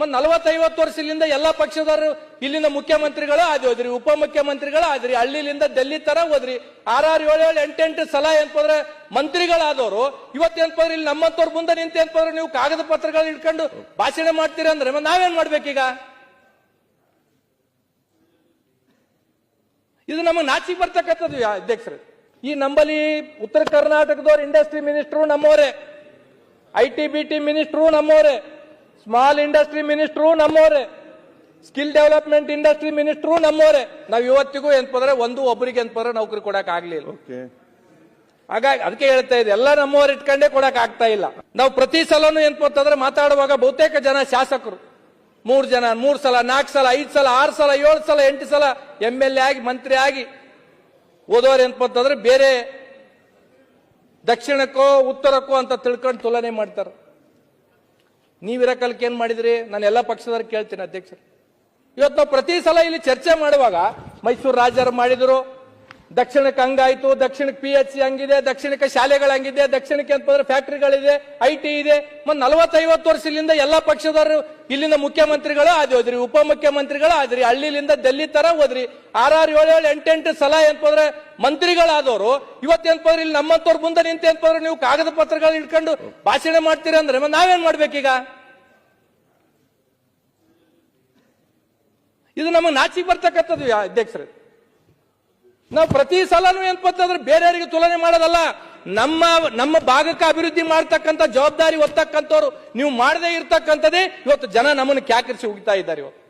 ಮತ್ ನಲವತ್ತೈವತ್ತು ವರ್ಷದಿಂದ ಎಲ್ಲಾ ಪಕ್ಷದವರು ಇಲ್ಲಿನ ಮುಖ್ಯಮಂತ್ರಿಗಳು ಆದಿ ಹೋದ್ರಿ ಉಪಮುಖ್ಯಮಂತ್ರಿಗಳು ಆದ್ರಿ, ಹಳ್ಳಿಲಿಂದ ಡೆಲ್ಲಿ ತರ ಹೋದ್ರಿ. ಆರಾರು ಏಳು ಏಳು ಎಂಟೆಂಟು ಸಲ ಏನ್ಪಂದ್ರೆ ಮಂತ್ರಿಗಳಾದವರು, ಇವತ್ತು ಏನಪ್ಪಂದ್ರೆ ಇಲ್ಲಿ ನಮ್ಮಂತವ್ರ ಮುಂದೆ ನಿಂತು ಏನ್ಪಂದ್ರೆ ನೀವು ಕಾಗದ ಪತ್ರಗಳು ಇಟ್ಕೊಂಡು ಭಾಷಣ ಮಾಡ್ತೀರಾ ಅಂದ್ರೆ ಮತ್ತ್ ನಾವೇನ್ ಮಾಡ್ಬೇಕೀಗ? ಇದು ನಮಗೆ ನಾಚಿ ಬರ್ತಕ್ಕಂಥದ್ದು ಅಧ್ಯಕ್ಷರೇ. ಈ ನಂಬಲ್ಲಿ ಉತ್ತರ ಕರ್ನಾಟಕದವ್ರು ಇಂಡಸ್ಟ್ರಿ ಮಿನಿಸ್ಟ್ರು ನಮ್ಮವರೇ. I T B T minister ನಮ್ಮವರೇ. ಸ್ಮಾಲ್ ಇಂಡಸ್ಟ್ರಿ ಮಿನಿಸ್ಟ್ರು ನಮ್ಮವರೇ. ಸ್ಕಿಲ್ ಡೆವಲಪ್ಮೆಂಟ್ ಇಂಡಸ್ಟ್ರಿ ಮಿನಿಸ್ಟ್ರು ನಮ್ಮವರೇ. ನಾವು ಇವತ್ತಿಗೂ ಎಂತಂದ್ರೆ ಒಂದು ಒಬ್ಬರಿಗೆ ಎಂತಂದ್ರೆ ನೌಕರಿ ಕೊಡಕ್ ಆಗ್ಲಿಲ್ಲ. ಓಕೆ ಹಾಗಾಗಿ ಅದಕ್ಕೆ ಹೇಳ್ತಾ ಇದೆ ಎಲ್ಲ ನಮ್ಮವ್ರು ಇಟ್ಕೊಂಡೇ ಕೊಡಕ್ ಆಗ್ತಾ ಇಲ್ಲ. ನಾವು ಪ್ರತಿ ಸಲನು ಏನಪ್ಪ ಅಂತಂದ್ರೆ ಮಾತಾಡುವಾಗ ಬಹುತೇಕ ಜನ ಶಾಸಕರು. ಮೂರು ಜನ ಮೂರು ಸಲ ನಾಲ್ಕು ಸಲ ಐದು ಸಲ ಆರು ಸಲ ಏಳು ಸಲ ಎಂಟು ಸಲ ಎಂ ಎಲ್ ಎ ಆಗಿ ಮಂತ್ರಿ ಆಗಿ ಓದೋರು ಏನಪ್ಪ ಅಂತಂದ್ರೆ ಬೇರೆ ದಕ್ಷಿಣಕ್ಕೋ ಉತ್ತರಕ್ಕೋ ಅಂತ ತಿಳ್ಕೊಂಡು ತುಲನೆ ಮಾಡ್ತಾರೆ. ನೀವಿರ ಏನ್ ಮಾಡಿದ್ರಿ? ನಾನು ಎಲ್ಲ ಪಕ್ಷದವ್ರು ಕೇಳ್ತೀನಿ ಅಧ್ಯಕ್ಷರು. ಇವತ್ತು ನಾವು ಪ್ರತಿ ಸಲ ಇಲ್ಲಿ ಚರ್ಚೆ ಮಾಡುವಾಗ ಮೈಸೂರು ರಾಜರು ಮಾಡಿದ್ರು. ದಕ್ಷಿಣಕ್ಕೆ ಹಂಗಾಯ್ತು, ದಕ್ಷಿಣಕ್ಕೆ ಪಿ ಎಚ್ ಸಿ ಹಂಗಿದೆ, ದಕ್ಷಿಣಕ್ಕೆ ಶಾಲೆಗಳು ಹಂಗಿದೆ, ದಕ್ಷಿಣಕ್ಕೆ ಅಂತಂದ್ರೆ ಫ್ಯಾಕ್ಟ್ರಿಗಳಿದೆ ಐ ಟಿ ಇದೆ. ಮತ್ತೆ ನಲವತ್ತೈವತ್ತು ವರ್ಷದಿಂದ ಎಲ್ಲ ಪಕ್ಷದವರು ಇಲ್ಲಿನ ಮುಖ್ಯಮಂತ್ರಿಗಳು ಆದ್ರಿ ಹೋದ್ರಿ ಉಪಮುಖ್ಯಮಂತ್ರಿಗಳು ಆದ್ರಿ ಹಳ್ಳಿಲಿಂದ ಡೆಲ್ಲಿ ತರ ಹೋದ್ರಿ. ಆರಾರು ಏಳು ಏಳು ಎಂಟೆಂಟು ಸಲ ಏನ್ಪಂದ್ರೆ ಮಂತ್ರಿಗಳಾದವರು, ಇವತ್ತು ಏನಪ್ಪಂದ್ರೆ ಇಲ್ಲಿ ನಮ್ಮಂತವ್ರು ಮುಂದೆ ನಿಂತು ಏನಪ್ಪಂದ್ರೆ ನೀವು ಕಾಗದ ಪತ್ರಗಳು ಇಟ್ಕೊಂಡು ಭಾಷಣ ಮಾಡ್ತೀರಾ ಅಂದ್ರೆ ನಾವೇನ್ ಮಾಡ್ಬೇಕೀಗ? ಇದು ನಮಗೆ ನಾಚಿಗೆ ಬರ್ತಕ್ಕಂಥದ್ದು ಅಧ್ಯಕ್ಷರೇ. ನಾವು ಪ್ರತಿ ಸಲನೂ ಏನ್ ಅಂತಂದ್ರೆ ಬೇರೆಯವರಿಗೆ ತುಲನೆ ಮಾಡೋದಲ್ಲ, ನಮ್ಮ ನಮ್ಮ ಭಾಗಕ್ಕೆ ಅಭಿವೃದ್ಧಿ ಮಾಡ್ತಕ್ಕಂಥ ಜವಾಬ್ದಾರಿ ಒತ್ತಕ್ಕಂಥವ್ರು, ನೀವು ಮಾಡದೇ ಇರ್ತಕ್ಕಂಥದ್ದೇ ಇವತ್ತು ಜನ ನಮ್ಮನ್ನು ಕ್ಯಾಕರಿಸಿ ಹೋಗ್ತಾ ಇದ್ದಾರೆ ಇವತ್ತು